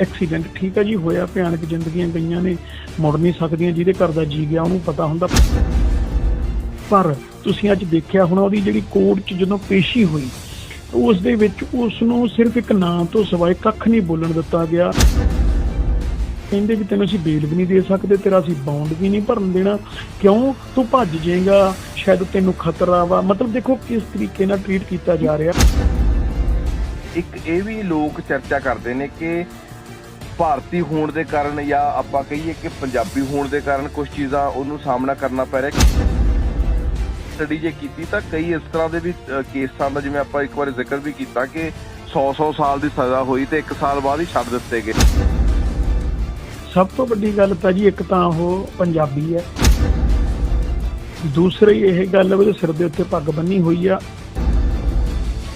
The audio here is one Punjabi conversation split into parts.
ਐਕਸੀਡੈਂਟ ਠੀਕ ਹੈ ਜੀ, ਹੋਇਆ, ਭਿਆਨਕ ਜ਼ਿੰਦਗੀਆਂ ਗਈਆਂ ਨੇ, ਮੁੜ ਨਹੀਂ ਸਕਦੀਆਂ, ਜਿਹਦੇ ਘਰ ਦਾ ਜੀ ਗਿਆ, ਉਹਨੂੰ ਪਤਾ ਹੁੰਦਾ। ਪਰ ਤੁਸੀਂ ਅੱਜ ਦੇਖਿਆ ਹੋਣਾ, ਉਹਦੀ ਜਿਹੜੀ ਕੋਰਟ 'ਚ ਜਦੋਂ ਪੇਸ਼ੀ ਹੋਈ, ਉਸ ਦੇ ਵਿੱਚ ਉਸ ਨੂੰ ਸਿਰਫ ਇੱਕ ਨਾਂ ਤੋਂ ਸਿਵਾਏ ਕੱਖ ਨਹੀਂ ਬੋਲਣ ਦਿੱਤਾ ਗਿਆ। ਕਹਿੰਦੇ ਵੀ ਤੈਨੂੰ ਅਸੀਂ ਬੇਲ ਵੀ ਨਹੀਂ ਦੇ ਸਕਦੇ, ਤੇਰਾ ਅਸੀਂ ਬੌਂਡ ਵੀ ਨਹੀਂ ਭਰਨ ਦੇਣਾ। ਕਿਉਂ? ਤੂੰ ਭੱਜ ਜਾਏਗਾ, ਸ਼ਾਇਦ ਤੈਨੂੰ ਖਤਰਾ ਵਾ। ਮਤਲਬ ਦੇਖੋ ਕਿਸ ਤਰੀਕੇ ਨਾਲ ਟ੍ਰੀਟ ਕੀਤਾ ਜਾ ਰਿਹਾ। ਇੱਕ ਇਹ ਵੀ ਲੋਕ ਚਰਚਾ ਕਰਦੇ ਨੇ ਕਿ ਭਾਰਤੀ ਹੋਣ ਦੇ ਕਾਰਨ ਜਾਂ ਆਪਾਂ ਕਹੀਏ ਕਿ ਪੰਜਾਬੀ ਹੋਣ ਦੇ ਕਾਰਨ ਕੁਝ ਚੀਜ਼ਾਂ ਉਹਨੂੰ ਸਾਹਮਣਾ ਕਰਨਾ ਪੈ ਰਿਹਾ। ਸਟੱਡੀ ਜੇ ਕੀਤੀ ਤਾਂ ਕਈ ਇਸ ਤਰ੍ਹਾਂ ਦੇ ਵੀ ਕੇਸਾਂ ਦਾ ਜਿਵੇਂ ਆਪਾਂ ਇੱਕ ਵਾਰ ਜ਼ਿਕਰ ਵੀ ਕੀਤਾ ਕਿ 100-100 ਸਾਲ ਦੀ ਸਜ਼ਾ ਹੋਈ ਤੇ 1 ਸਾਲ ਬਾਅਦ ਹੀ ਛੱਡ ਦਿੱਤੇ ਗਏ। ਸਭ ਤੋਂ ਵੱਡੀ ਗੱਲ ਤਾਂ ਜੀ ਇੱਕ ਤਾਂ ਉਹ ਪੰਜਾਬੀ ਹੈ। ਦੂਸਰੀ ਇਹ ਗੱਲ ਉਹਦੇ ਸਿਰ ਦੇ ਉੱਤੇ ਪੱਗ ਬੰਨੀ ਹੋਈ ਆ।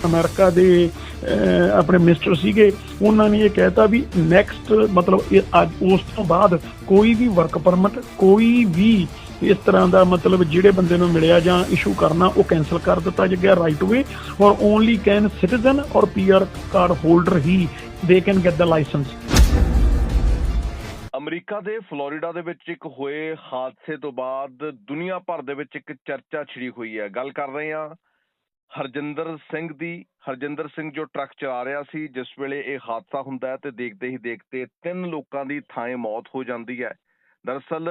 ਅਮਰੀਕਾ ਦੇ ਆਪਣੇ ਮਿਨਿਸਟਰ ਸੀਗੇ, ਉਹਨਾਂ ਨੇ ਇਹ ਕਹਿਤਾ ਵੀ ਨੈਕਸਟ ਮਤਲਬ ਅੱਜ ਉਸ ਤੋਂ ਬਾਅਦ ਕੋਈ ਵੀ ਵਰਕ ਪਰਮਿਟ ਕੋਈ ਵੀ ਇਸ ਤਰ੍ਹਾਂ ਦਾ ਮਤਲਬ ਜਿਹੜੇ ਬੰਦੇ ਨੂੰ ਮਿਲਿਆ ਜਾਂ ਇਸ਼ੂ ਕਰਨਾ, ਉਹ ਕੈਨਸਲ ਕਰ ਦਿੱਤਾ ਗਿਆ right way or only can citizen or PR card holder ਹੀ ਦੇ can get the license America ਦੇ ਫਲੋਰੀਡਾ ਦੇ ਵਿੱਚ ਇੱਕ ਹੋਏ ਹਾਦਸੇ ਤੋਂ ਬਾਅਦ ਦੁਨੀਆ ਭਰ ਦੇ ਵਿੱਚ ਇੱਕ ਚਰਚਾ ਛਿੜੀ ਹੋਈ ਹੈ। ਗੱਲ ਕਰ ਰਹੇ ਹਾਂ ਹਰਜਿੰਦਰ ਸਿੰਘ ਦੀ। ਹਰਜਿੰਦਰ ਸਿੰਘ ਜੋ ਟਰੱਕ ਚਲਾ ਰਿਹਾ ਸੀ, ਜਿਸ ਵੇਲੇ ਇਹ ਹਾਦਸਾ ਹੁੰਦਾ ਹੈ ਤੇ ਦੇਖਦੇ ਹੀ ਦੇਖਦੇ ਤਿੰਨ ਲੋਕਾਂ ਦੀ ਥਾਂ ਮੌਤ ਹੋ ਜਾਂਦੀ ਹੈ। ਦਰਅਸਲ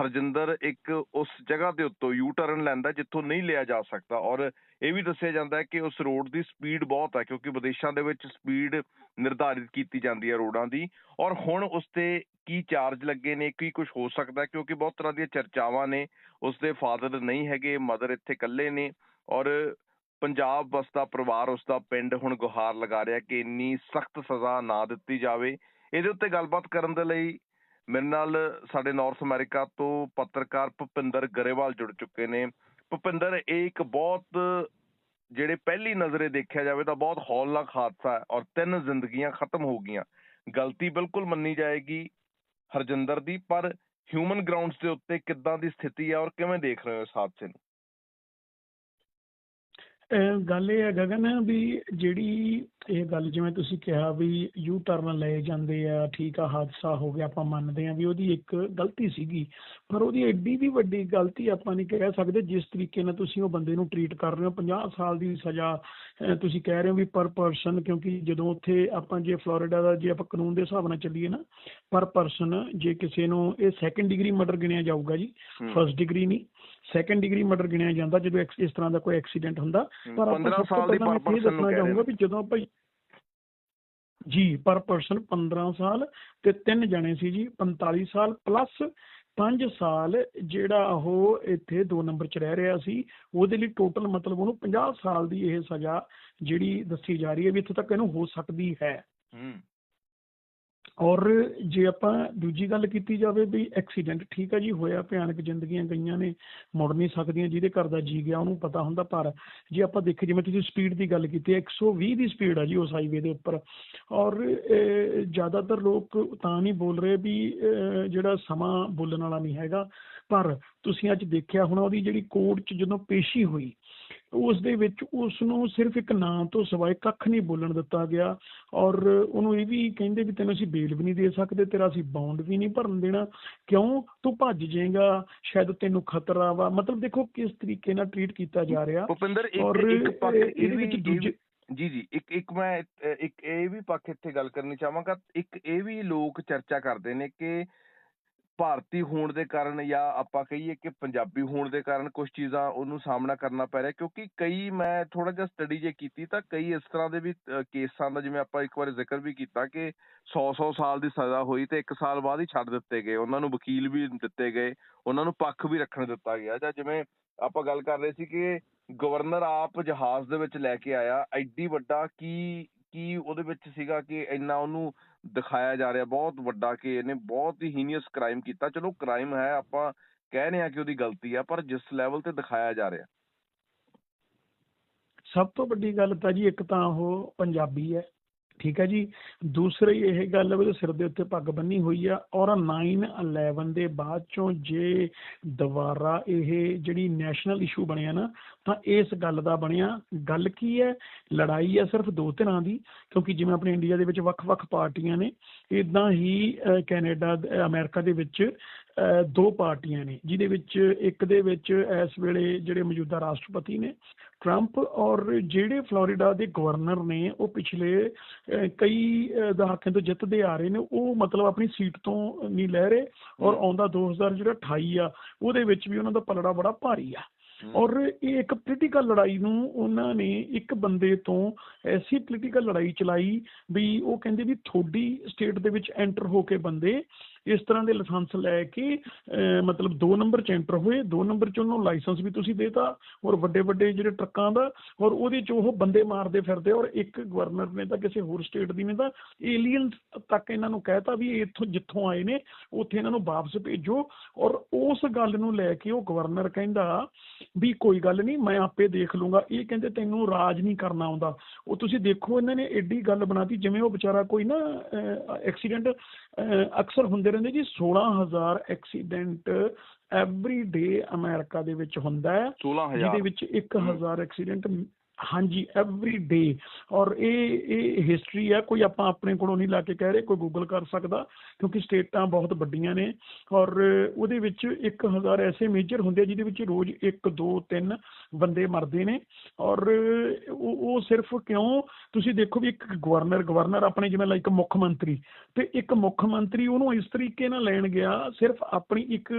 ਹਰਜਿੰਦਰ ਇੱਕ ਉਸ ਜਗ੍ਹਾ ਦੇ ਉੱਤੋਂ ਯੂ ਟਰਨ ਲੈਂਦਾ ਜਿੱਥੋਂ ਨਹੀਂ ਲਿਆ ਜਾ ਸਕਦਾ ਔਰ ਇਹ ਵੀ ਦੱਸਿਆ ਜਾਂਦਾ ਹੈ ਕਿ ਉਸ ਰੋਡ ਦੀ ਸਪੀਡ ਬਹੁਤ ਹੈ ਕਿਉਂਕਿ ਵਿਦੇਸ਼ਾਂ ਦੇ ਵਿੱਚ ਸਪੀਡ ਨਿਰਧਾਰਿਤ ਕੀਤੀ ਜਾਂਦੀ ਹੈ ਰੋਡਾਂ ਦੀ ਔਰ ਹੁਣ ਉਸ ਤੇ ਕੀ ਚਾਰਜ ਲੱਗੇ ਨੇ, ਕੀ ਕੁਝ ਹੋ ਸਕਦਾ ਕਿਉਂਕਿ ਬਹੁਤ ਤਰ੍ਹਾਂ ਦੀਆਂ ਚਰਚਾਵਾਂ ਨੇ, ਉਸ ਦੇ ਫਾਦਰ ਨਹੀਂ ਹੈਗੇ ਮਦਰ ਇੱਥੇ ਇਕੱਲੇ ਨੇ ਔਰ ਪੰਜਾਬ ਵਸਦਾ ਪਰਿਵਾਰ, ਉਸਦਾ ਪਿੰਡ ਹੁਣ ਗੁਹਾਰ ਲਗਾ ਰਿਹਾ ਕਿ ਇੰਨੀ ਸਖਤ ਸਜ਼ਾ ਨਾ ਦਿੱਤੀ ਜਾਵੇ। ਇਹਦੇ ਉੱਤੇ ਗੱਲਬਾਤ ਕਰਨ ਦੇ ਲਈ ਮੇਰੇ ਨਾਲ ਸਾਡੇ ਨਾਰਥ ਅਮਰੀਕਾ ਤੋਂ ਪੱਤਰਕਾਰ ਭੁਪਿੰਦਰ ਗਰੇਵਾਲ ਜੁੜ ਚੁੱਕੇ ਨੇ। ਭੁਪਿੰਦਰ, ਇਹ ਇੱਕ ਬਹੁਤ ਜਿਹੜੇ ਪਹਿਲੀ ਨਜ਼ਰੇ ਦੇਖਿਆ ਜਾਵੇ ਤਾਂ ਬਹੁਤ ਹੌਲਨਾਕ ਹਾਦਸਾ ਹੈ ਔਰ ਤਿੰਨ ਜ਼ਿੰਦਗੀਆਂ ਖਤਮ ਹੋ ਗਈਆਂ। ਗਲਤੀ ਬਿਲਕੁਲ ਮੰਨੀ ਜਾਏਗੀ ਹਰਜਿੰਦਰ ਦੀ, ਪਰ ਹਿਊਮਨ ਗਰਾਊਂਡਸ ਦੇ ਉੱਤੇ ਕਿੱਦਾਂ ਦੀ ਸਥਿਤੀ ਹੈ ਔਰ ਕਿਵੇਂ ਦੇਖ ਰਹੇ ਹੋ ਇਸ ਹਾਦਸੇ ਨੂੰ? ਗੱਲ ਇਹ ਹੈ ਗਗਨ ਵੀ ਜਿਹੜੀ ਇਹ ਗੱਲ ਜਿਵੇਂ ਤੁਸੀਂ ਕਿਹਾ ਵੀ ਯੂ ਟਰਨ ਲਏ ਜਾਂਦੇ ਆ ਠੀਕ ਆ ਹਾਦਸਾ ਹੋ ਗਿਆ ਆਪਾਂ ਮੰਨਦੇ ਆ ਵੀ ਉਹਦੀ ਇੱਕ ਗਲਤੀ ਸੀਗੀ ਪਰ ਉਹਦੀ ਐਡੀ ਵੀ ਵੱਡੀ ਗਲਤੀ ਆਪਾਂ ਨਹੀਂ ਕਹਿ ਸਕਦੇ ਜਿਸ ਤਰੀਕੇ ਨਾਲ ਤੁਸੀਂ ਉਹ ਬੰਦੇ ਨੂੰ ਟਰੀਟ ਕਰ ਰਹੇ ਹੋ 50 ਸਾਲ ਦੀ ਸਜ਼ਾ ਤੁਸੀਂ ਕਹਿ ਰਹੇ ਹੋ ਵੀ ਪਰ ਪਰਸਨ ਕਿਉਂਕਿ ਜਦੋਂ ਉੱਥੇ ਆਪਾਂ ਜੇ ਫਲੋਰੀਡਾ ਦਾ ਜੇ ਆਪਾਂ ਕਾਨੂੰਨ ਦੇ ਹਿਸਾਬ ਨਾਲ ਚੱਲੀਏ ਨਾ ਪਰ ਪਰਸਨ ਜੇ ਕਿਸੇ ਨੂੰ ਇਹ ਸੈਕੰਡ ਡਿਗਰੀ ਮਰਡਰ ਗਿਣਿਆ ਜਾਊਗਾ ਜੀ ਫਰਸਟ ਡਿਗਰੀ ਨਹੀਂ ਸੈਕੰਡ ਡਿਗਰੀ ਮਰਡਰ ਗਿਣਿਆ ਜਾਂਦਾ ਜਦੋਂ ਇਸ ਤਰ੍ਹਾਂ ਦਾ ਕੋਈ ਐਕਸੀਡੈਂਟ ਹੁੰਦਾ ਪਰ ਆਪਾਂ 15 ਸਭ ਤੋਂ ਸਾਲ ਦੀ ਪਰ ਪਰਸਨ ਨੂੰ ਦੱਸਣਾ ਕਹਿ ਰਹੇ ਚਾਹੂੰਗਾ ਨੇ। ਵੀ ਜਦੋਂ ਆਪਾਂ ਜੀ ਪਰ ਪਰਸਨ 15 ਸਾਲ ਤੇ ਤਿੰਨ ਜਣੇ ਸੀ ਜੀ 45 ਸਾਲ ਪਲੱਸ 5 ਸਾਲ ਜਿਹੜਾ ਉਹ ਇੱਥੇ 2 ਨੰਬਰ 'ਚ ਰਹਿ ਰਿਹਾ ਸੀ ਉਹਦੇ ਲਈ ਟੋਟਲ ਮਤਲਬ ਉਹਨੂੰ 50 ਸਾਲ ਦੀ ਇਹ ਸਜ਼ਾ ਜਿਹੜੀ ਦੱਸੀ ਜਾ ਰਹੀ ਹੈ ਵੀ ਇੱਥੇ ਤੱਕ ਇਹਨੂੰ ਹੋ ਸਕਦੀ ਹੈ। ਔਰ ਜੇ ਆਪਾਂ ਦੂਜੀ ਗੱਲ ਕੀਤੀ ਜਾਵੇ ਵੀ ਐਕਸੀਡੈਂਟ ਠੀਕ ਆ ਜੀ, ਹੋਇਆ ਭਿਆਨਕ ਜ਼ਿੰਦਗੀਆਂ ਗਈਆਂ ਨੇ, ਮੁੜ ਨਹੀਂ ਸਕਦੀਆਂ, ਜਿਹਦੇ ਘਰ ਦਾ ਜੀ ਗਿਆ ਉਹਨੂੰ ਪਤਾ ਹੁੰਦਾ, ਪਰ ਜੇ ਆਪਾਂ ਦੇਖੀਏ, ਜਿਵੇਂ ਤੁਸੀਂ ਸਪੀਡ ਦੀ ਗੱਲ ਕੀਤੀ ਹੈ 120 ਦੀ ਸਪੀਡ ਆ ਜੀ ਉਸ ਹਾਈਵੇ ਦੇ ਉੱਪਰ। ਔਰ ਜ਼ਿਆਦਾਤਰ ਲੋਕ ਤਾਂ ਨਹੀਂ ਬੋਲ ਰਹੇ ਵੀ ਜਿਹੜਾ ਸਮਾਂ ਬੋਲਣ ਵਾਲਾ ਨਹੀਂ ਹੈਗਾ, ਪਰ ਤੁਸੀਂ ਅੱਜ ਦੇਖਿਆ ਹੋਣਾ, ਉਹਦੀ ਜਿਹੜੀ ਕੋਰਟ 'ਚ ਜਦੋਂ ਪੇਸ਼ੀ ਹੋਈ ਉਸ ਦੇ ਵਿੱਚ ਉਸ ਨੂੰ ਸਿਰਫ ਇੱਕ ਨਾਂ ਤੋਂ ਸਿਵਾਏ ਕੱਖ ਨਹੀਂ ਬੋਲਣ ਦਿੱਤਾ ਗਿਆ ਔਰ ਉਹਨੂੰ ਇਹ ਵੀ ਕਹਿੰਦੇ ਵੀ ਤੈਨੂੰ ਅਸੀਂ ਬੇਲ ਵੀ ਨਹੀਂ ਦੇ ਸਕਦੇ ਤੇਰਾ ਅਸੀਂ ਬੌਂਡ ਵੀ ਨਹੀਂ ਭਰਨ ਦੇਣਾ। ਕਿਉਂ? ਤੂੰ ਭੱਜ ਜਾਏਗਾ ਸ਼ਾਇਦ ਤੈਨੂੰ ਖਤਰਾ ਵਾ। ਮਤਲਬ ਦੇਖੋ ਕਿਸ ਤਰੀਕੇ ਨਾਲ ਟਰੀਟ ਕੀਤਾ ਜਾ ਰਿਹਾ। ਭੁਪਿੰਦਰ ਔਰ ਇੱਕ ਇੱਕ ਪੱਖ ਇਹ- ਵੀ ਜੀ ਜੀ ਇੱਕ ਇੱਕ ਮੈਂ ਇੱਕ ਇਹ ਵੀ ਪੱਖ ਇੱਥੇ ਗੱਲ ਕਰਨੀ ਚਾਹਾਂਗਾ। ਇੱਕ ਇਹ ਵੀ ਲੋਕ ਚਰਚਾ ਕਰਦੇ ਨੇ ਕਿ ਭਾਰਤੀ ਹੋਣ ਦੇ ਕਾਰਨ ਜਾਂ ਆਪਾਂ ਕਹੀਏ ਕਿ ਪੰਜਾਬੀ ਹੋਣ ਦੇ ਕਾਰਨ ਕੁਝ ਚੀਜ਼ਾਂ ਉਹਨੂੰ ਸਾਹਮਣਾ ਕਰਨਾ ਪੈ ਰਿਹਾ, ਕਿਉਂਕਿ ਕਈ ਮੈਂ ਥੋੜਾ ਜਿਹਾ ਸਟੱਡੀ ਜੇ ਕੀਤੀ ਤਾਂ ਕਈ ਇਸ ਤਰ੍ਹਾਂ ਦੇ ਵੀ ਕੇਸਾਂ ਦਾ ਜਿਵੇਂ ਆਪਾਂ ਇੱਕ ਵਾਰ ਜ਼ਿਕਰ ਵੀ ਕੀਤਾ ਕਿ 100-100 ਸਾਲ ਦੀ ਸਜ਼ਾ ਹੋਈ ਤੇ 1 ਸਾਲ ਬਾਅਦ ਹੀ ਛੱਡ ਦਿੱਤੇ ਗਏ, ਉਹਨਾਂ ਨੂੰ ਵਕੀਲ ਵੀ ਦਿੱਤੇ ਗਏ, ਉਹਨਾਂ ਨੂੰ ਪੱਖ ਵੀ ਰੱਖਣ ਦਿੱਤਾ ਗਿਆ ਜਾਂ ਜਿਵੇਂ ਆਪਾਂ ਗੱਲ ਕਰ ਰਹੇ ਸੀ ਕਿ ਗਵਰਨਰ ਆਪ ਜਹਾਜ਼ ਦੇ ਵਿੱਚ ਲੈ ਕੇ ਆਇਆ, ਐਡੀ ਵੱਡਾ ਕੀ ਕੀ ਉਹਦੇ ਵਿੱਚ ਸੀਗਾ ਕਿ ਇੰਨਾ ਉਹਨੂੰ ਦਿਖਾਇਆ ਜਾ ਰਿਹਾ, ਬਹੁਤ ਵੱਡਾ ਕਿ ਇਹਨੇ ਬਹੁਤ ਹੀ ਹੀਨੀਅਸ ਕ੍ਰਾਈਮ ਕੀਤਾ। ਚਲੋ ਕ੍ਰਾਈਮ ਹੈ, ਆਪਾਂ ਕਹਿ ਰਹੇ ਹਾਂ ਕਿ ਉਹਦੀ ਗਲਤੀ ਹੈ, ਪਰ ਜਿਸ ਲੈਵਲ ਤੇ ਦਿਖਾਇਆ ਜਾ ਰਿਹਾ। ਸਭ ਤੋਂ ਵੱਡੀ ਗੱਲ ਤਾਂ ਜੀ ਇੱਕ ਤਾਂ ਉਹ ਪੰਜਾਬੀ ਹੈ। ਠੀਕ ਹੈ ਜੀ। ਦੂਸਰੀ ਇਹ ਗੱਲ ਉਹਦੇ ਸਿਰ ਦੇ ਉੱਤੇ ਪੱਗ ਬੰਨੀ ਹੋਈ ਆ ਔਰ 9/11 ਦੇ ਬਾਅਦ ਚੋਂ ਜੇ ਦੁਬਾਰਾ ਇਹ ਜਿਹੜੀ ਨੈਸ਼ਨਲ ਇਸ਼ੂ ਬਣਿਆ ਨਾ ਤਾਂ ਇਸ ਗੱਲ ਦਾ ਬਣਿਆ। ਗੱਲ ਕੀ ਹੈ? ਲੜਾਈ ਹੈ ਸਿਰਫ ਦੋ ਧਿਰਾਂ ਦੀ ਕਿਉਂਕਿ ਜਿਵੇਂ ਆਪਣੇ ਇੰਡੀਆ ਦੇ ਵਿੱਚ ਵੱਖ-ਵੱਖ ਪਾਰਟੀਆਂ ਨੇ ਇਦਾਂ ਹੀ ਕੈਨੇਡਾ ਅਹ, ਅਮਰੀਕਾ ਦੇ ਵਿੱਚ ਦੋ ਪਾਰਟੀਆਂ ਨੇ ਜਿਹਦੇ ਵਿੱਚ ਇੱਕ ਦੇ ਵਿੱਚ ਇਸ ਵੇਲੇ ਜਿਹੜੇ ਮੌਜੂਦਾ ਰਾਸ਼ਟਰਪਤੀ ਨੇ ਟਰੰਪ ਔਰ ਜਿਹੜੇ ਫਲੋਰੀਡਾ ਦੇ ਗਵਰਨਰ ਨੇ ਉਹ ਪਿਛਲੇ ਕਈ ਦਹਾਕਿਆਂ ਤੋਂ ਜਿੱਤਦੇ ਆ ਰਹੇ ਨੇ ਉਹ ਮਤਲਬ ਆਪਣੀ ਸੀਟ ਤੋਂ ਨਹੀਂ ਲੈ ਰਹੇ ਔਰ ਆਉਂਦਾ 2000 ਜਿਹੜਾ 28 ਆ ਉਹਦੇ ਵਿੱਚ ਵੀ ਉਹਨਾਂ ਦਾ ਪਲੜਾ ਬੜਾ ਭਾਰੀ ਆ। ਔਰ ਇਹ ਇੱਕ ਪੋਲੀਟੀਕਲ ਲੜਾਈ ਨੂੰ ਉਹਨਾਂ ਨੇ ਇੱਕ ਬੰਦੇ ਤੋਂ ਐਸੀ ਪੋਲੀਟੀਕਲ ਲੜਾਈ ਚਲਾਈ ਵੀ ਉਹ ਕਹਿੰਦੇ ਵੀ ਥੋੜੀ ਸਟੇਟ ਦੇ ਵਿੱਚ ਐਂਟਰ ਹੋ ਕੇ ਬੰਦੇ ਇਸ ਤਰ੍ਹਾਂ ਦੇ ਲਾਇਸੈਂਸ ਲੈ ਕੇ ਅਹ, ਮਤਲਬ 2 ਨੰਬਰ ਚ ਐਂਟਰ ਹੋਏ 2 ਨੰਬਰ ਚ ਉਹਨੂੰ ਲਾਇਸੈਂਸ ਵੀ ਤੁਸੀਂ ਦੇਤਾ ਔਰ ਵੱਡੇ ਵੱਡੇ ਜਿਹੜੇ ਟਰੱਕਾਂ ਦਾ ਔਰ ਉਹਦੇ ਚ ਉਹ ਬੰਦੇ ਮਾਰਦੇ ਫਿਰਦੇ ਔਰ ਇੱਕ ਗਵਰਨਰ ਨੇ ਤਾਂ ਕਿਸੇ ਹੋਰ ਸਟੇਟ ਦੀ ਨੇ ਤਾਂ ਏਲੀਅਨ ਤੱਕ ਇਹਨਾਂ ਨੂੰ ਕਹਿਤਾ ਵੀ ਇਹ ਇੱਥੋਂ ਜਿੱਥੋਂ ਆਏ ਨੇ ਉੱਥੇ ਇਹਨਾਂ ਨੂੰ ਵਾਪਸ ਭੇਜੋ ਔਰ ਉਸ ਗੱਲ ਨੂੰ ਲੈ ਕੇ ਉਹ ਗਵਰਨਰ ਕਹਿੰਦਾ ਵੀ ਕੋਈ ਗੱਲ ਨਹੀਂ ਮੈਂ ਆਪੇ ਦੇਖ ਲੂੰਗਾ। ਇਹ ਕਹਿੰਦੇ ਤੈਨੂੰ ਰਾਜ ਨਹੀਂ ਕਰਨਾ ਆਉਂਦਾ। ਉਹ ਤੁਸੀਂ ਦੇਖੋ ਇਹਨਾਂ ਨੇ ਐਡੀ ਗੱਲ ਬਣਾਤੀ ਜਿਵੇਂ ਉਹ ਵਿਚਾਰਾ ਕੋਈ ਨਾ ਐਕਸੀਡੈਂਟ ਅਕਸਰ ਹੁੰਦੇ ਰਹਿੰਦੇ ਜੀ 16000 ਐਕਸੀਡੈਂਟ ਐਵਰੀ ਡੇ ਅਮਰੀਕਾ ਦੇ ਵਿੱਚ ਹੁੰਦਾ ਹੈ 16000 ਜਿਹਦੇ ਵਿੱਚ 1000 ਐਕਸੀਡੈਂਟ ਹਾਂਜੀ ਐਵਰੀ ਡੇ ਔਰ ਇਹ ਇਹ ਹਿਸਟਰੀ ਆ, ਕੋਈ ਆਪਾਂ ਆਪਣੇ ਕੋਲੋਂ ਨਹੀਂ ਲਾ ਕੇ ਕਹਿ ਰਹੇ, ਕੋਈ ਗੂਗਲ ਕਰ ਸਕਦਾ, ਕਿਉਂਕਿ ਸਟੇਟਾਂ ਬਹੁਤ ਵੱਡੀਆਂ ਨੇ। ਔਰ ਉਹਦੇ ਵਿੱਚ 1000 ਐਸੇ ਮੇਜਰ ਹੁੰਦੇ ਆ, ਜਿਹਦੇ ਵਿੱਚ ਰੋਜ਼ 1 2 3 ਬੰਦੇ ਮਰਦੇ ਨੇ। ਔਰ ਉਹ ਉਹ ਸਿਰਫ ਕਿਉਂ? ਤੁਸੀਂ ਦੇਖੋ ਵੀ ਇੱਕ ਗਵਰਨਰ ਗਵਰਨਰ ਆਪਣੇ ਜਿਵੇਂ ਲਾਈਕ ਮੁੱਖ ਮੰਤਰੀ, ਤੇ ਇੱਕ ਮੁੱਖ ਮੰਤਰੀ ਉਹਨੂੰ ਇਸ ਤਰੀਕੇ ਨਾਲ ਲੈਣ ਗਿਆ, ਸਿਰਫ ਆਪਣੀ ਇੱਕ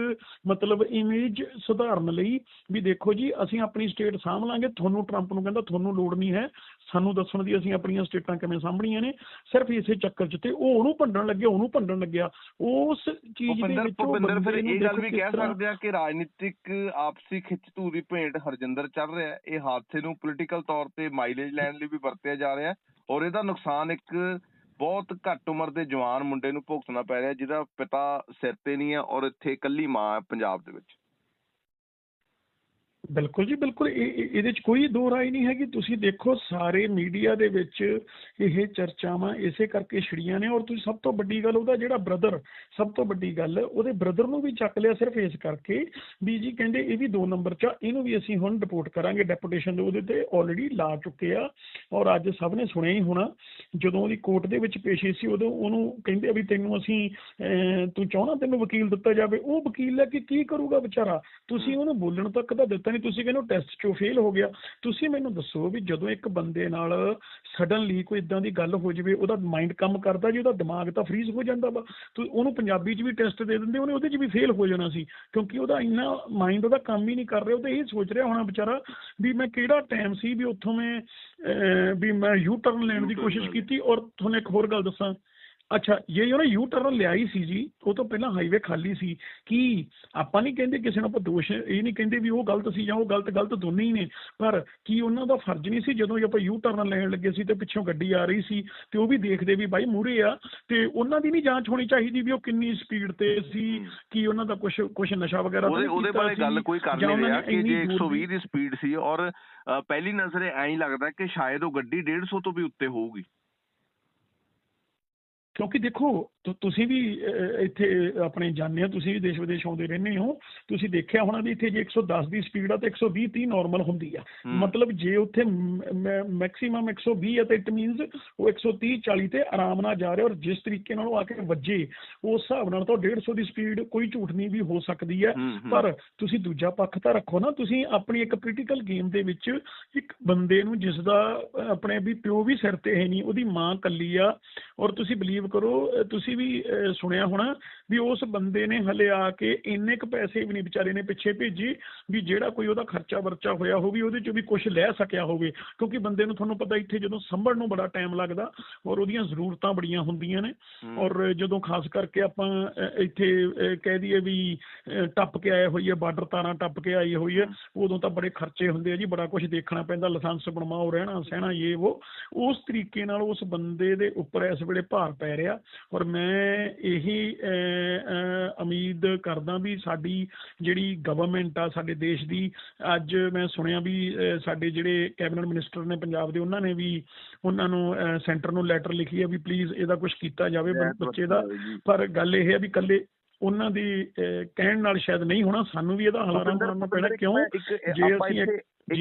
ਮਤਲਬ ਇਮੇਜ ਸੁਧਾਰਨ ਲਈ ਵੀ ਦੇਖੋ ਜੀ, ਅਸੀਂ ਆਪਣੀ ਸਟੇਟ ਸਾਂਭ ਲਾਂਗੇ, ਤੁਹਾਨੂੰ ਟਰੰਪ ਨੂੰ ਕਹਿੰਦਾ ਤੁਹਾਨੂੰ ਲੋੜ ਨਹੀਂ ਹੈ। ਸਾਨੂੰ ਦੱਸਣ ਦੀ ਅਸੀਂ ਆਪਣੀਆਂ ਸਟੇਟਾਂ ਕਿਵੇਂ ਸਾਂਭਣੀਆਂ ਨੇ। ਸਿਰਫ ਇਸੇ ਚੱਕਰ 'ਚ ਤੇ ਉਹ ਉਹਨੂੰ ਭੰਡਣ ਲੱਗਿਆ ਉਹਨੂੰ ਭੰਡਣ ਲੱਗਿਆ। ਉਸ ਚੀਜ਼ ਦੇ ਵਿੱਚ ਉਹ ਭੁਪਿੰਦਰ ਫਿਰ ਇਹ ਗੱਲ ਵੀ ਕਹਿ ਸਕਦੇ ਆ ਕਿ ਰਾਜਨੀਤਿਕ ਆਪਸੀ ਖਿੱਚਤੂ ਦੀ ਭੇਂਟ ਹਰਜਿੰਦਰ ਚੱਲ ਰਿਹਾ ਇਹ ਹਾਦਸੇ ਨੂੰ ਪੋਲੀਟੀਕਲ ਤੌਰ ਤੇ ਮਾਈਲੇਜ ਲੈਣ ਲਈ ਵੀ ਵਰਤਿਆ ਜਾ ਰਿਹਾ ਔਰ ਇਹਦਾ ਨੁਕਸਾਨ ਇੱਕ ਬਹੁਤ ਘੱਟ ਉਮਰ ਦੇ ਜਵਾਨ ਮੁੰਡੇ ਨੂੰ ਭੁਗਤਣਾ ਪੈ ਰਿਹਾ ਜਿਹਦਾ ਪਿਤਾ ਸਿਰ ਤੇ ਨਹੀਂ ਹੈ ਔਰ ਇੱਥੇ ਇਕੱਲੀ ਮਾਂ ਹੈ ਪੰਜਾਬ ਦੇ ਵਿੱਚ। ਬਿਲਕੁਲ ਜੀ, ਬਿਲਕੁਲ। ਇਹ ਇਹਦੇ 'ਚ ਕੋਈ ਦੋ ਰਾਏ ਨਹੀਂ ਹੈਗੀ। ਤੁਸੀਂ ਦੇਖੋ, ਸਾਰੇ ਮੀਡੀਆ ਦੇ ਵਿੱਚ ਇਹ ਚਰਚਾਵਾਂ ਇਸੇ ਕਰਕੇ ਛਿੜੀਆਂ ਨੇ। ਔਰ ਤੁਸੀਂ ਸਭ ਤੋਂ ਵੱਡੀ ਗੱਲ, ਉਹਦਾ ਜਿਹੜਾ ਬ੍ਰਦਰ, ਸਭ ਤੋਂ ਵੱਡੀ ਗੱਲ, ਉਹਦੇ ਬ੍ਰਦਰ ਨੂੰ ਵੀ ਚੱਕ ਲਿਆ ਸਿਰਫ ਇਸ ਕਰਕੇ ਵੀ ਜੀ ਕਹਿੰਦੇ ਇਹ ਵੀ ਦੋ ਨੰਬਰ 'ਚ ਆ, ਇਹਨੂੰ ਵੀ ਅਸੀਂ ਹੁਣ ਰਿਪੋਰਟ ਕਰਾਂਗੇ। ਡੈਪੂਟੇਸ਼ਨ ਦੇ ਉਹਦੇ ਤੇ ਆਲਰੇਡੀ ਲਾ ਚੁੱਕੇ ਆ। ਔਰ ਅੱਜ ਸਭ ਨੇ ਸੁਣਿਆ ਹੀ ਹੋਣਾ, ਜਦੋਂ ਉਹਦੀ ਕੋਰਟ ਦੇ ਵਿੱਚ ਪੇਸ਼ੀ ਸੀ, ਉਦੋਂ ਉਹਨੂੰ ਕਹਿੰਦੇ ਆ ਵੀ ਤੈਨੂੰ ਅਸੀਂ ਤੂੰ ਚਾਹਣਾ ਤੈਨੂੰ ਵਕੀਲ ਦਿੱਤਾ ਜਾਵੇ। ਉਹ ਵਕੀਲ ਹੈ ਕਿ ਕੀ ਕਰੂਗਾ ਵਿਚਾਰਾ? ਤੁਸੀਂ ਉਹਨੂੰ ਬੋਲਣ ਤੱਕ ਤਾਂ ਦਿੱਤਾ ਨਹੀਂ ਤੁਸੀਂ ਕਹਿੰਦੇ ਟੈਸਟ 'ਚੋਂ ਫੇਲ ਹੋ ਗਿਆ। ਤੁਸੀਂ ਮੈਨੂੰ ਦੱਸੋ ਵੀ ਜਦੋਂ ਇੱਕ ਬੰਦੇ ਨਾਲ ਸਡਨਲੀ ਕੋਈ ਇਦਾਂ ਦੀ ਗੱਲ ਹੋ ਜਾਵੇ ਉਹਦਾ ਮਾਈਂਡ ਕੰਮ ਕਰਦਾ ਜੀ ਉਹਦਾ ਦਿਮਾਗ ਤਾਂ ਫਰੀਜ਼ ਹੋ ਜਾਂਦਾ ਵਾ। ਤੂੰ ਉਹਨੂੰ ਪੰਜਾਬੀ 'ਚ ਵੀ ਟੈਸਟ ਦੇ ਦਿੰਦੇ ਉਹਨੇ ਉਹਦੇ 'ਚ ਵੀ ਫੇਲ ਹੋ ਜਾਣਾ ਸੀ। ਕਿਉਂਕਿ ਉਹਦਾ ਇੰਨਾ ਮਾਈਂਡ ਉਹਦਾ ਕੰਮ ਹੀ ਨਹੀਂ ਕਰ ਰਿਹਾ ਉਹ ਤਾਂ ਇਹ ਸੋਚ ਰਿਹਾ ਹੋਣਾ ਵਿਚਾਰਾ ਵੀ ਮੈਂ ਕਿਹੜਾ ਟਾਈਮ ਸੀ ਵੀ ਉੱਥੋਂ ਮੈਂ ਵੀ ਮੈਂ ਯੂ ਟਰਨ ਲੈਣ ਦੀ ਕੋਸ਼ਿਸ਼। ਕੀਤੀ। ਔਰ ਤੁਹਾਨੂੰ ਇੱਕ ਹੋਰ ਗੱਲ ਦੱਸਾਂ। ਅੱਛਾ ਜੇ ਉਹਨੇ ਯੂ ਟਰਨ ਲਿਆਈ ਸੀ ਜੀ ਉਹ ਤੋਂ ਪਹਿਲਾਂ ਹਾਈਵੇ ਖਾਲੀ ਸੀ ਕੀ ਆਪਾਂ ਨਹੀਂ ਕਹਿੰਦੇ ਕਿਸੇ ਨੂੰ ਆਪਾਂ ਦੋਸ਼ ਇਹ ਨਹੀਂ ਕਹਿੰਦੇ ਵੀ ਉਹ ਗਲਤ ਸੀ ਜਾਂ ਉਹ ਗਲਤ ਗਲਤ ਦੋਨੇ ਹੀ ਨੇ ਪਰ ਕੀ ਉਹਨਾਂ ਦਾ ਫਰਜ਼ ਨਹੀਂ ਸੀ ਜਦੋਂ ਆਪਾਂ ਯੂ ਟਰਨ ਲੈਣ ਲੱਗੇ ਸੀ ਤੇ ਪਿੱਛੋਂ ਗੱਡੀ ਆ ਰਹੀ ਸੀ ਤੇ ਉਹ ਵੀ ਦੇਖਦੇ ਵੀ ਬਾਈ ਮੂਰੇ ਆ ਤੇ ਉਹਨਾਂ ਦੀ ਨਹੀਂ ਜਾਂਚ ਹੋਣੀ ਚਾਹੀਦੀ ਵੀ ਉਹ ਕਿੰਨੀ ਸਪੀਡ ਤੇ ਸੀ ਕੀ ਉਹਨਾਂ ਦਾ ਕੁਝ ਕੁਝ ਨਸ਼ਾ ਵਗੈਰਾ ਤਾਂ ਉਹਦੇ ਉਹਦੇ ਬਾਰੇ ਗੱਲ ਕੋਈ ਕਰ ਨਹੀਂ ਰਿਹਾ ਕਿ ਜੇ ਇੰਨੀ ਦੂਰ 120 ਦੀ ਸਪੀਡ ਸੀ ਔਰ ਪਹਿਲੀ ਨਜ਼ਰੇ ਐਂ ਹੀ ਲੱਗਦਾ ਕਿ ਸ਼ਾਇਦ ਉਹ ਗੱਡੀ 150 ਤੋਂ ਵੀ ਉੱਤੇ ਹੋਊਗੀ। ਕਿਉਂਕਿ ਦੇਖੋ ਤੁਸੀਂ ਵੀ ਇੱਥੇ ਆਪਣੇ ਜਾਣਦੇ ਹੋ ਤੁਸੀਂ ਵੀ ਦੇਸ਼ ਵਿਦੇਸ਼ ਆਉਂਦੇ ਰਹਿੰਦੇ ਹੋ ਤੁਸੀਂ ਦੇਖਿਆ ਹੋਣਾ ਵੀ ਇੱਥੇ ਜੇ 110 ਦੀ ਸਪੀਡ ਆ ਤੇ 120 30 ਨਾਰਮਲ ਹੁੰਦੀ ਆ। ਮਤਲਬ ਜੇ ਉੱਥੇ ਮੈਕਸਿਮਮ 120 ਆ ਤੇ ਇਟ ਮੀਨਸ ਉਹ 130 40 ਤੇ ਆਰਾਮ ਨਾਲ ਜਾ ਰਿਹਾ ਔਰ ਜਿਸ ਤਰੀਕੇ ਨਾਲ ਉਹ ਆ ਕੇ ਵੱਜੇ ਉਸ ਹਿਸਾਬ ਨਾਲ ਤਾਂ 150 ਦੀ ਸਪੀਡ ਕੋਈ ਝੂਠ ਨਹੀਂ ਵੀ ਹੋ ਸਕਦੀ ਹੈ। ਪਰ ਤੁਸੀਂ ਦੂਜਾ ਪੱਖ ਤਾਂ ਰੱਖੋ ਨਾ ਤੁਸੀਂ ਆਪਣੀ ਇੱਕ ਪੋਲੀਟੀਕਲ ਗੇਮ ਦੇ ਵਿੱਚ ਇੱਕ ਬੰਦੇ ਨੂੰ ਜਿਸ ਦਾ ਆਪਣੇ ਵੀ ਪਿਓ ਵੀ ਸਿਰ ਤੇ ਹੈ ਨਹੀਂ ਉਹਦੀ ਮਾਂ ਕੱਲੀ ਆ ਔਰ ਤੁਸੀਂ ਬਲੀਵ ਕਰੋ ਅਹ, ਤੁਸੀਂ ਵੀ ਸੁਣਿਆ ਹੋਣਾ ਵੀ ਉਸ ਬੰਦੇ ਨੇ ਹਲੇ ਆ ਕੇ ਇੰਨੇ ਕ ਪੈਸੇ ਵੀ ਨਹੀਂ ਵਿਚਾਰੇ ਨੇ ਪਿੱਛੇ ਭੇਜੀ ਵੀ ਜਿਹੜਾ ਕੋਈ ਉਹਦਾ ਖਰਚਾ ਵਰਚਾ ਹੋਇਆ ਹੋਵੇ ਉਹਦੇ ਚੋਂ ਵੀ ਕੁਝ ਲੈ ਸਕਿਆ ਹੋਵੇ। ਕਿਉਂਕਿ ਬੰਦੇ ਨੂੰ ਤੁਹਾਨੂੰ ਪਤਾ ਇੱਥੇ ਜਦੋਂ ਸੰਭਣ ਨੂੰ ਬੜਾ ਟਾਈਮ ਲੱਗਦਾ ਔਰ ਉਹਦੀਆਂ ਜ਼ਰੂਰਤਾਂ ਬੜੀਆਂ ਹੁੰਦੀਆਂ ਨੇ। ਔਰ ਜਦੋਂ ਖਾਸ ਕਰਕੇ ਆਪਾਂ ਇੱਥੇ ਕਹਿ ਦਈਏ ਵੀ ਟੱਪ ਕੇ ਆਏ ਹੋਈਏ ਬਾਰਡਰ ਤਾਰਾਂ ਟੱਪ ਕੇ ਆਈ ਹੋਈ ਹੈ ਉਦੋਂ ਤਾਂ ਬੜੇ ਖਰਚੇ ਹੁੰਦੇ ਆ ਜੀ ਬੜਾ ਕੁਝ ਦੇਖਣਾ ਪੈਂਦਾ ਲਾਇਸੈਂਸ ਬਣਵਾਓ ਰਹਿਣਾ ਸਹਿਣਾ ਇਹ ਉਹ ਉਸ ਤਰੀਕੇ ਨਾਲ ਉਸ ਬੰਦੇ ਦੇ ਉੱਪਰ ਇਸ ਵੇਲੇ ਭਾਰ ਪੈ ਪੈ ਰਿਹਾ। ਔਰ ਮੈਂ ਇਹੀ ਉਮੀਦ ਕਰਦਾ ਵੀ ਸਾਡੀ ਜਿਹੜੀ ਗਵਰਨਮੈਂਟ ਆ ਸਾਡੇ ਦੇਸ਼ ਦੀ ਅੱਜ ਮੈਂ ਸੁਣਿਆ ਵੀ ਸਾਡੇ ਜਿਹੜੇ ਕੈਬਨਿਟ ਮਿਨਿਸਟਰ ਨੇ ਪੰਜਾਬ ਦੇ ਉਹਨਾਂ ਨੇ ਵੀ ਉਹਨਾਂ ਨੂੰ ਸੈਂਟਰ ਨੂੰ ਲੈਟਰ ਲਿਖੀ ਹੈ ਵੀ ਪਲੀਜ਼ ਇਹਦਾ ਕੁਝ ਕੀਤਾ ਜਾਵੇ ਬੱਚੇ ਦਾ। ਪਰ ਗੱਲ ਇਹ ਹੈ ਵੀ ਕੱਲੇ ਉਹਨਾਂ ਦੀ ਕਹਿਣ ਨਾਲ ਸ਼ਾਇਦ ਨਹੀਂ ਹੋਣਾ ਸਾਨੂੰ ਵੀ ਇਹਦਾ ਹਲਾਰਾ ਮਾਰਨਾ ਪੈਣਾ। ਕਿਉਂ? ਜੇ ਅਸੀਂ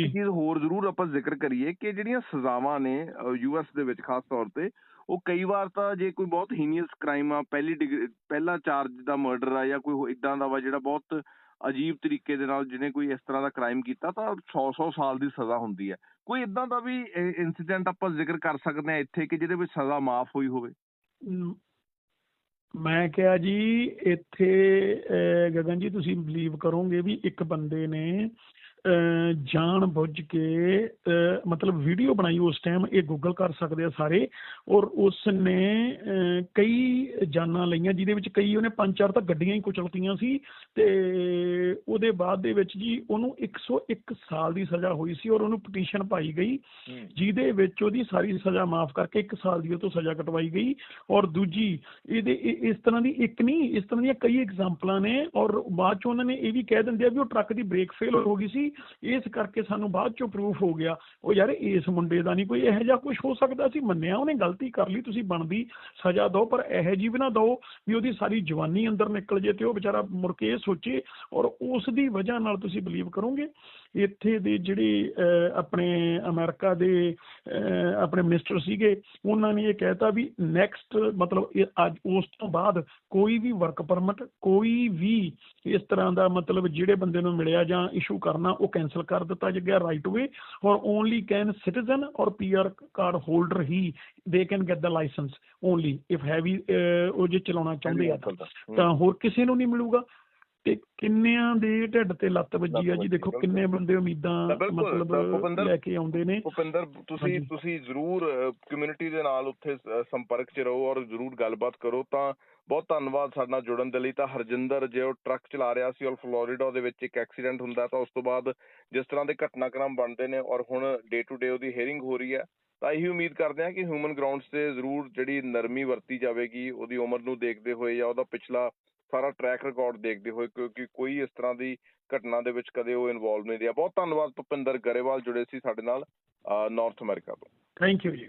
ਇੱਕ- ਚੀਜ਼ ਹੋਰ ਜ਼ਰੂਰ ਆਪਾਂ ਜ਼ਿਕਰ ਕਰੀਏ ਕਿ ਜਿਹੜੀਆਂ ਸਜ਼ਾਵਾਂ ਨੇ ਯੂਐਸ ਦੇ ਵਿੱਚ ਖਾਸ ਤੌਰ ਤੇ ਉਹ ਕਈ ਵਾਰ ਤਾਂ ਜੇ ਕੋਈ ਬਹੁਤ ਹੀਨੀਅਸ ਕ੍ਰਾਈਮ ਆ ਪਹਿਲੀ ਡਿਗਰੀ ਪਹਿਲਾ ਚਾਰਜ ਦਾ ਮਰਡਰ ਆ ਜਾਂ ਕੋਈ ਇਦਾਂ ਦਾ ਵਾ ਜਿਹੜਾ ਬਹੁਤ ਅਜੀਬ ਤਰੀਕੇ ਦੇ ਨਾਲ ਜਿਹਨੇ ਕੋਈ ਇਸ ਤਰ੍ਹਾਂ ਦਾ ਕ੍ਰਾਈਮ ਕੀਤਾ ਤਾਂ 100-100 ਸਾਲ ਦੀ ਸਜ਼ਾ ਹੁੰਦੀ ਹੈ। ਕੋਈ ਇਦਾਂ ਦਾ ਵੀ ਇਨਸੀਡੈਂਟ ਆਪਾਂ ਜ਼ਿਕਰ ਕਰ ਸਕਦੇ ਹਾਂ ਇੱਥੇ ਕਿ ਜਿਹਦੇ ਵਿੱਚ ਸਜ਼ਾ ਮਾਫ ਹੋਈ ਹੋਵੇ? ਮ, ਕਿਹਾ ਜੀ ਇੱਥੇ ਗਗਨ ਜੀ ਤੁਸੀਂ ਬਲੀਵ ਕਰੋਗੇ ਵੀ ਇੱਕ ਬੰਦੇ ਨੇ ਜਾਣ ਬੁੱਝ ਕੇ ਮਤਲਬ ਵੀਡੀਓ ਬਣਾਈ ਉਸ ਟਾਈਮ ਇਹ ਗੂਗਲ ਕਰ ਸਕਦੇ ਆ ਸਾਰੇ ਔਰ ਉਸ ਨੇ ਕਈ ਜਾਨਾਂ ਲਈਆਂ ਜਿਹਦੇ ਵਿੱਚ ਕਈ ਉਹਨੇ ਪੰਜ ਚਾਰ ਤਾਂ ਗੱਡੀਆਂ ਹੀ ਕੁਚਲਤੀਆਂ ਸੀ ਤੇ ਉਹਦੇ ਬਾਅਦ ਦੇ ਵਿੱਚ ਜੀ ਉਹਨੂੰ 101 ਸਾਲ ਦੀ ਸਜ਼ਾ ਹੋਈ ਸੀ ਔਰ ਉਹਨੂੰ ਪਟੀਸ਼ਨ ਪਾਈ ਗਈ ਜਿਹਦੇ ਵਿੱਚ ਉਹਦੀ ਸਾਰੀ ਸਜ਼ਾ ਮਾਫ ਕਰਕੇ 1 ਸਾਲ ਦੀ ਉਹ ਤੋਂ ਸਜ਼ਾ ਕਟਵਾਈ ਗਈ ਔਰ ਦੂਜੀ ਇਹਦੇ ਇਹ- ਇਸ ਤਰ੍ਹਾਂ ਦੀ ਇੱਕ ਨਹੀਂ ਇਸ ਤਰ੍ਹਾਂ ਦੀਆਂ ਕਈ ਐਗਜ਼ਾਮਪਲਾਂ ਨੇ ਔਰ ਬਾਅਦ ਚ ਉਹਨਾਂ ਨੇ ਇਹ ਵੀ ਕਹਿ ਦਿੰਦੇ ਆ ਵੀ ਉਹ ਟਰੱਕ ਦੀ ਬ੍ਰੇਕ ਫੇਲ ਹੋ ਗਈ ਸੀ ਇਸ ਕਰਕੇ ਸਾਨੂੰ ਬਾਅਦ ਚੋਂ ਪ੍ਰੂਫ ਹੋ ਗਿਆ। ਉਹ ਯਾਰ ਇਸ ਮੁੰਡੇ ਦਾ ਨਹੀਂ ਕੋਈ ਇਹੋ ਜਿਹਾ ਕੁਝ ਹੋ ਸਕਦਾ ਸੀ। ਮੰਨਿਆ ਉਹਨੇ, ਗਲਤੀ ਕਰ ਲਈ, ਤੁਸੀਂ ਬਣਦੀ ਸਜ਼ਾ ਦਿਓ, ਪਰ ਇਹੋ ਜਿਹੀ ਵੀ ਨਾ ਦਿਓ ਵੀ ਉਹਦੀ ਸਾਰੀ ਜਵਾਨੀ ਅੰਦਰ ਨਿਕਲ ਜੇ ਤੇ ਉਹ ਵਿਚਾਰਾ ਮੁੜ ਕੇ ਇਹ ਸੋਚੇ ਔਰ ਉਸ ਦੀ ਵਜ੍ਹਾ ਨਾਲ ਤੁਸੀਂ ਬਲੀਵ ਕਰੋਗੇ। ਇੱਥੇ ਦੇ ਜਿਹੜੇ ਆਪਣੇ ਅਮਰੀਕਾ ਦੇ ਆਪਣੇ ਮਿਨਿਸਟਰ ਸੀਗੇ ਉਹਨਾਂ ਨੇ ਇਹ ਕਹਿਤਾ ਵੀ ਨੈਕਸਟ ਮਤਲਬ ਅੱਜ ਉਸ ਤੋਂ ਬਾਅਦ ਕੋਈ ਵੀ ਵਰਕ ਪਰਮਿਟ ਕੋਈ ਵੀ ਇਸ ਤਰ੍ਹਾਂ ਦਾ ਮਤਲਬ ਜਿਹੜੇ ਬੰਦੇ ਨੂੰ ਮਿਲਿਆ ਜਾਂ ਇਸ਼ੂ ਕਰਨਾ ਉਹ ਕੈਨਸਲ ਕਰ ਦਿੱਤਾ ਗਿਆ right way or only can citizen or PR card holder ਹੀ ਦੇ can get the license only if heavy ਉਹ ਜੇ ਚਲਾਉਣਾ ਚਾਹੁੰਦੇ ਆ ਤਾਂ ਹੋਰ ਕਿਸੇ ਨੂੰ ਨਹੀਂ ਮਿਲੂਗਾ। ਤੇ ਕਿੰਨਿਆਂ ਦੇ ਢਿੱਡ ਤੇ ਲੱਤ ਵੱਜੀ ਆ ਜੀ? ਦੇਖੋ ਕਿੰਨੇ ਬੰਦੇ ਉਮੀਦਾਂ ਮਤਲਬ ਲੈ ਕੇ ਆਉਂਦੇ ਨੇ। ਭੁਪਿੰਦਰ ਤੁਸੀਂ। ਤੁਸੀਂ ਜ਼ਰੂਰ ਕਮਿਊਨਿਟੀ ਦੇ ਨਾਲ ਉੱਥੇ ਸੰਪਰਕ 'ਚ ਰਹੋ ਔਰ ਜ਼ਰੂਰ ਗੱਲਬਾਤ ਕਰੋ। ਤਾਂ ਬਹੁਤ ਧੰਨਵਾਦ ਸਾਡੇ ਨਾਲ ਜੁੜਨ ਦੇ ਲਈ। ਤਾਂ ਹਰਜਿੰਦਰ ਜੇ ਉਹ ਟਰੱਕ ਚਲਾ ਰਿਹਾ ਸੀ ਔਰ ਫਲੋਰੀਡਾ ਦੇ ਵਿੱਚ ਇੱਕ ਐਕਸੀਡੈਂਟ ਹੁੰਦਾ ਤਾਂ ਉਸ ਤੋਂ ਬਾਅਦ ਜਿਸ ਤਰ੍ਹਾਂ ਦੇ ਘਟਨਾਕ੍ਰਮ ਬਣਦੇ ਨੇ ਔਰ ਹੁਣ ਡੇ ਟੂ ਡੇ ਉਹਦੀ ਹੀਅਰਿੰਗ ਹੋ ਰਹੀ ਹੈ ਤਾਂ ਇਹੀ ਉਮੀਦ ਕਰਦੇ ਹਾਂ ਕਿ ਹਿਊਮਨ ਗਰਾਊਂਡਸ ਤੇ ਜ਼ਰੂਰ ਜਿਹੜੀ ਨਰਮੀ ਵਰਤੀ ਜਾਵੇਗੀ ਉਹਦੀ ਉਮਰ ਨੂੰ ਦੇਖਦੇ ਹੋਏ ਜਾਂ ਉਹਦਾ ਪਿਛਲਾ ਸਾਰਾ ਟਰੈਕ ਰਿਕਾਰਡ ਦੇਖਦੇ ਹੋਏ, ਕਿਉਂਕਿ ਕੋਈ ਇਸ ਤਰ੍ਹਾਂ ਦੀ ਘਟਨਾ ਦੇ ਵਿੱਚ ਕਦੇ ਉਹ ਇਨਵੋਲਵ ਨਹੀਂ ਰਿਹਾ। ਬਹੁਤ ਧੰਨਵਾਦ ਭੁਪਿੰਦਰ ਗਰੇਵਾਲ ਜੁੜੇ ਸੀ ਸਾਡੇ ਨਾਲ ਨਾਰਥ ਅਮਰੀਕਾ ਤੋਂ। ਥੈਂਕ ਯੂ ਜੀ।